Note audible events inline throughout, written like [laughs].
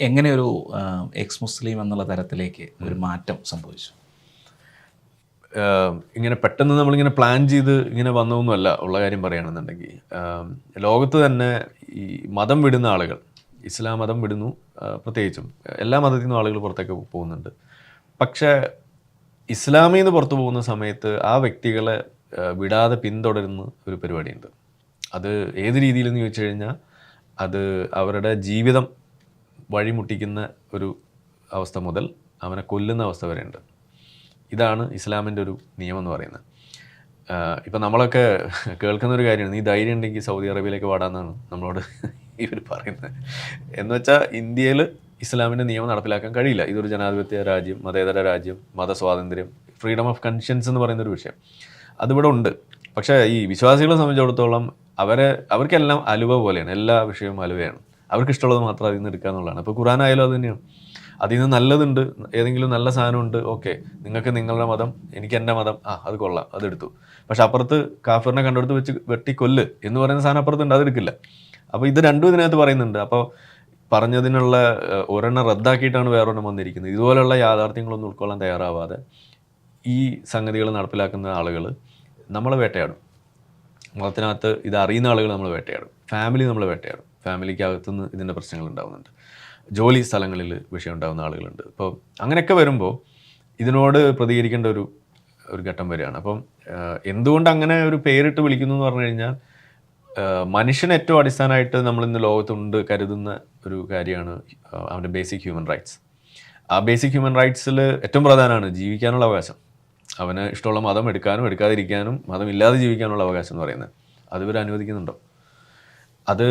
എങ്ങനെ ഒരു എക്സ് മുസ്ലിം എന്നുള്ള തരത്തിലേക്ക് ഒരു മാറ്റം സംഭവിച്ചു? ഇങ്ങനെ പെട്ടെന്ന് നമ്മളിങ്ങനെ പ്ലാൻ ചെയ്ത് ഇങ്ങനെ വന്നതൊന്നുമല്ല ഉള്ള കാര്യം പറയുകയാണെന്നുണ്ടെങ്കിൽ ലോകത്ത് തന്നെ ഈ മതം വിടുന്ന ആളുകൾ ഇസ്ലാം മതം വിടുന്നു പ്രത്യേകിച്ചും എല്ലാ മതത്തിൽ നിന്നും ആളുകൾ പുറത്തേക്ക് പോകുന്നുണ്ട്. പക്ഷേ ഇസ്ലാമിൽ നിന്ന് പുറത്തു പോകുന്ന സമയത്ത് ആ വ്യക്തികളെ വിടാതെ പിന്തുടരുന്ന ഒരു പരിപാടിയുണ്ട്. അത് ഏത് രീതിയിലെന്ന് ചോദിച്ചു കഴിഞ്ഞാൽ അത് അവരുടെ ജീവിതം വഴിമുട്ടിക്കുന്ന ഒരു അവസ്ഥ മുതൽ അവനെ കൊല്ലുന്ന അവസ്ഥ വരെയുണ്ട്. ഇതാണ് ഇസ്ലാമിന്റെ ഒരു നിയമം എന്ന് പറയുന്നത്. ഇപ്പം നമ്മളൊക്കെ കേൾക്കുന്ന ഒരു കാര്യമാണ് നീ ധൈര്യം ഉണ്ടെങ്കിൽ സൗദി അറേബ്യയിലേക്ക് വാടാന്നാണ് നമ്മളോട് [laughs] ഇവർ പറയുന്നത്. എന്ന് വെച്ചാൽ ഇന്ത്യയിൽ ഇസ്ലാമിന്റെ നിയമം നടപ്പിലാക്കാൻ കഴിയില്ല. ഇതൊരു ജനാധിപത്യ രാജ്യം മതേതര രാജ്യം മതസ്വാതന്ത്ര്യം ഫ്രീഡം ഓഫ് കൺഷ്യൻസ് എന്ന് പറയുന്ന ഒരു വിഷയം. അതിവിടെ ഉണ്ട്. പക്ഷേ ഈ വിശ്വാസികളെ സംബന്ധിച്ചിടത്തോളം അവരെ അവർക്കെല്ലാം അലുവ പോലെയാണ് എല്ലാ വിഷയവും അലുവയാണ്. അവർക്ക് ഇഷ്ടമുള്ളത് മാത്രം അതിൽ നിന്ന് എടുക്കുക എന്നുള്ളതാണ്. അപ്പോൾ ഖുറാനായാലും അത് തന്നെയാണ്. അതിൽ നിന്ന് നല്ലതുണ്ട് ഏതെങ്കിലും നല്ല സാധനമുണ്ട് ഓക്കെ. നിങ്ങൾക്ക് നിങ്ങളുടെ മതം എനിക്ക് എന്റെ മതം ആ അത് കൊള്ളാം അതെടുത്തു പക്ഷെ അപ്പുറത്ത് കാഫിറിനെ കണ്ടെടുത്ത് വെച്ച് വെട്ടി കൊല്ല് എന്ന് പറയുന്ന സാധനം അപ്പുറത്തുണ്ട് അതെടുക്കില്ല അപ്പോൾ ഇത് രണ്ടും ഇതിനകത്ത് പറയുന്നുണ്ട്. അപ്പോൾ പറഞ്ഞതിനുള്ള ഒരെണ്ണം റദ്ദാക്കിയിട്ടാണ് വേറൊരെണ്ണം വന്നിരിക്കുന്നത്. ഇതുപോലുള്ള യാഥാർത്ഥ്യങ്ങളൊന്നും ഉൾക്കൊള്ളാൻ തയ്യാറാവാതെ ഈ സംഗതികൾ നടപ്പിലാക്കുന്ന ആളുകൾ നമ്മളെ വേട്ടയാടും. മതത്തിനകത്ത് ഇത് അറിയുന്ന ആളുകൾ നമ്മൾ വേട്ടയാടും. ഫാമിലി നമ്മൾ വേട്ടയാടും. ഫാമിലിക്ക് അകത്തുനിന്ന് ഇതിന്റെ പ്രശ്നങ്ങൾ ഉണ്ടാകുന്നുണ്ട് ജോലി സ്ഥലങ്ങളിൽ വിഷയം ഉണ്ടാകുന്ന ആളുകളുണ്ട്. അപ്പോൾ അങ്ങനെയൊക്കെ വരുമ്പോൾ ഇതിനോട് പ്രതികരിക്കേണ്ട ഒരു ഒരു ഘട്ടം വരികയാണ്. അപ്പം എന്തുകൊണ്ട് അങ്ങനെ ഒരു പേരിട്ട് വിളിക്കുന്നു എന്ന് പറഞ്ഞു കഴിഞ്ഞാൽ മനുഷ്യൻ ഏറ്റവും അടിസ്ഥാനമായിട്ട് നമ്മൾ ഇന്ന് ലോകത്തുണ്ട് കരുതുന്ന ഒരു കാര്യമാണ് അവന്റെ ബേസിക് ഹ്യൂമൻ റൈറ്റ്സ്. ആ ബേസിക് ഹ്യൂമൻ റൈറ്റ്സിൽ ഏറ്റവും പ്രധാനമാണ് ജീവിക്കാനുള്ള അവകാശം. അവന് ഇഷ്ടമുള്ള മതം എടുക്കാനും എടുക്കാതിരിക്കാനും മതമില്ലാതെ ജീവിക്കാനുള്ള അവകാശം എന്ന് പറയുന്നത്. അതുവരെ ഇവർ അനുവദിക്കുന്നുണ്ടോ? അത്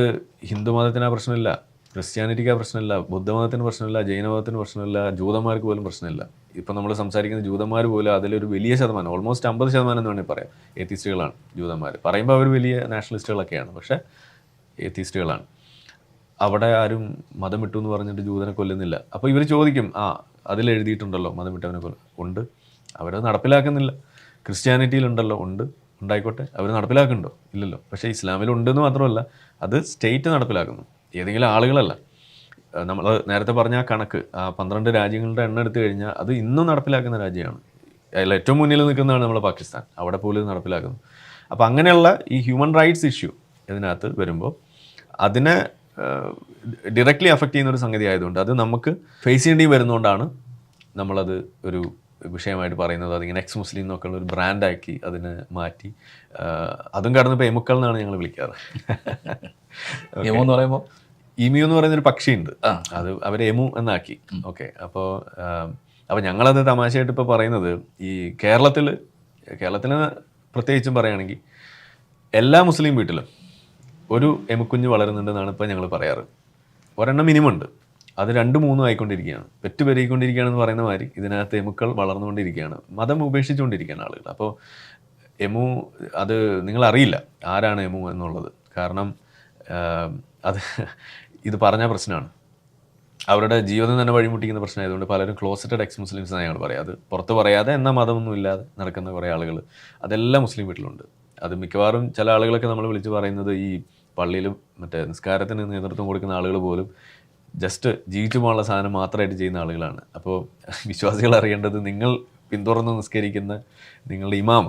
ഹിന്ദുമതത്തിന് ആ പ്രശ്നമില്ല ക്രിസ്ത്യാനിറ്റിക്ക് ആ പ്രശ്നമില്ല ബുദ്ധമതത്തിന് പ്രശ്നമില്ല ജൈനമതത്തിന് പ്രശ്നമില്ല ജൂതന്മാർക്ക് പോലും പ്രശ്നമില്ല. ഇപ്പം നമ്മൾ സംസാരിക്കുന്ന ജൂതന്മാർ പോലും അതിലൊരു വലിയ ശതമാനം ഓൾമോസ്റ്റ് അമ്പത് ശതമാനം എന്ന് വേണമെങ്കിൽ പറയാം ഏത്തിസ്റ്റുകളാണ് ജൂതന്മാർ പറയുമ്പോൾ അവർ വലിയ നാഷണലിസ്റ്റുകളൊക്കെയാണ് പക്ഷേ ഏത്തിസ്റ്റുകളാണ് അവിടെ ആരും മതം വിട്ടു എന്ന് പറഞ്ഞിട്ട് ജൂതനെ കൊല്ലുന്നില്ല. അപ്പോൾ ഇവർ ചോദിക്കും ആ അതിൽ എഴുതിയിട്ടുണ്ടല്ലോ മതം വിട്ടവനെ കൊല്ല ഉണ്ട്. അവരത് നടപ്പിലാക്കുന്നില്ല. ക്രിസ്ത്യാനിറ്റിയിലുണ്ടല്ലോ ഉണ്ട്. ഉണ്ടായിക്കോട്ടെ. അവർ നടപ്പിലാക്കുന്നുണ്ടോ? ഇല്ലല്ലോ. പക്ഷേ ഇസ്ലാമിലുണ്ടെന്ന് മാത്രമല്ല അത് സ്റ്റേറ്റ് നടപ്പിലാക്കുന്നു. ഏതെങ്കിലും ആളുകളല്ല. നമ്മൾ നേരത്തെ പറഞ്ഞ ആ കണക്ക് ആ പന്ത്രണ്ട് രാജ്യങ്ങളുടെ എണ്ണം എടുത്തു കഴിഞ്ഞാൽ അത് ഇന്നും നടപ്പിലാക്കുന്ന രാജ്യമാണ്. അതിൽ ഏറ്റവും മുന്നിൽ നിൽക്കുന്നതാണ് നമ്മൾ പാകിസ്ഥാൻ. അവിടെ പോലും നടപ്പിലാക്കുന്നു. അപ്പോൾ അങ്ങനെയുള്ള ഈ ഹ്യൂമൻ റൈറ്റ്സ് ഇഷ്യൂ ഇതിനകത്ത് വരുമ്പോൾ അതിനെ ഡിറക്റ്റ്ലി അഫക്റ്റ് ചെയ്യുന്ന ഒരു സംഗതി ആയതുകൊണ്ട് അത് നമുക്ക് ഫേസ് ചെയ്യേണ്ടി വരുന്നതുകൊണ്ടാണ് നമ്മളത് ഒരു വിഷയമായിട്ട് പറയുന്നത് അതിങ്ങനെ എക്സ് മുസ്ലിം എന്നൊക്കെ ഒരു ബ്രാൻഡാക്കി അതിനെ മാറ്റി. അതും കടന്നിപ്പോൾ എമുക്കൾ എന്നാണ് ഞങ്ങൾ വിളിക്കാറ്. [laughs] എമു എന്ന് പറയുമ്പോൾ ഇമിയു എന്ന് പറയുന്നൊരു പക്ഷിയുണ്ട്. അത് അവർ എമു എന്നാക്കി. ഓക്കെ. അപ്പോൾ അപ്പോൾ ഞങ്ങളത് തമാശയായിട്ട് ഇപ്പോൾ പറയുന്നത് ഈ കേരളത്തിൽ കേരളത്തിൽ പ്രത്യേകിച്ചും പറയുകയാണെങ്കിൽ എല്ലാ മുസ്ലിം വീട്ടിലും ഒരു എമുക്കുഞ്ഞ് വളരുന്നുണ്ടെന്നാണ് ഇപ്പോൾ ഞങ്ങൾ പറയാറ്. ഒരെണ്ണം മിനിമം ഉണ്ട്. അത് രണ്ടും മൂന്നും ആയിക്കൊണ്ടിരിക്കുകയാണ്. പെറ്റ് പെരുകിക്കൊണ്ടിരിക്കുകയാണെന്ന് പറയുന്ന മാതിരി ഇതിനകത്ത് എമുക്കൾ വളർന്നുകൊണ്ടിരിക്കുകയാണ്. മതം ഉപേക്ഷിച്ചുകൊണ്ടിരിക്കുകയാണ് ആളുകൾ. അപ്പോൾ എമു അത് നിങ്ങളറിയില്ല ആരാണ് എമു എന്നുള്ളത്. കാരണം അത് ഇത് പറഞ്ഞ പ്രശ്നമാണ്. അവരുടെ ജീവിതം തന്നെ വഴിമുട്ടിക്കുന്ന പ്രശ്നമായതുകൊണ്ട് പലരും ക്ലോസറ്റഡ് എക്സ് മുസ്ലിംസ് എന്നാണ് ഞങ്ങൾ പറയാം. അത് പുറത്ത് പറയാതെ എന്നാൽ മതമൊന്നും ഇല്ലാതെ നടക്കുന്ന കുറേ ആളുകൾ. അതെല്ലാം മുസ്ലിം വീട്ടിലുണ്ട്. അത് മിക്കവാറും ചില ആളുകളൊക്കെ നമ്മൾ വിളിച്ച് പറയുന്നത് ഈ പള്ളിയിലും മറ്റേ നിസ്കാരത്തിന് നേതൃത്വം കൊടുക്കുന്ന ആളുകൾ പോലും ജസ്റ്റ് ജീവിച്ചു പോകാനുള്ള സാധനം മാത്രമായിട്ട് ചെയ്യുന്ന ആളുകളാണ്. അപ്പോൾ വിശ്വാസികൾ അറിയേണ്ടത് നിങ്ങൾ പിന്തുടർന്ന് നിസ്കരിക്കുന്ന നിങ്ങളുടെ ഇമാമ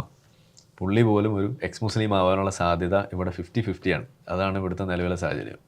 പുള്ളി പോലും ഒരു എക്സ് മുസ്ലിം ആവാനുള്ള സാധ്യത ഇവിടെ ഫിഫ്റ്റി ഫിഫ്റ്റിയാണ് അതാണ് ഇവിടുത്തെ നിലവിലെ സാഹചര്യം.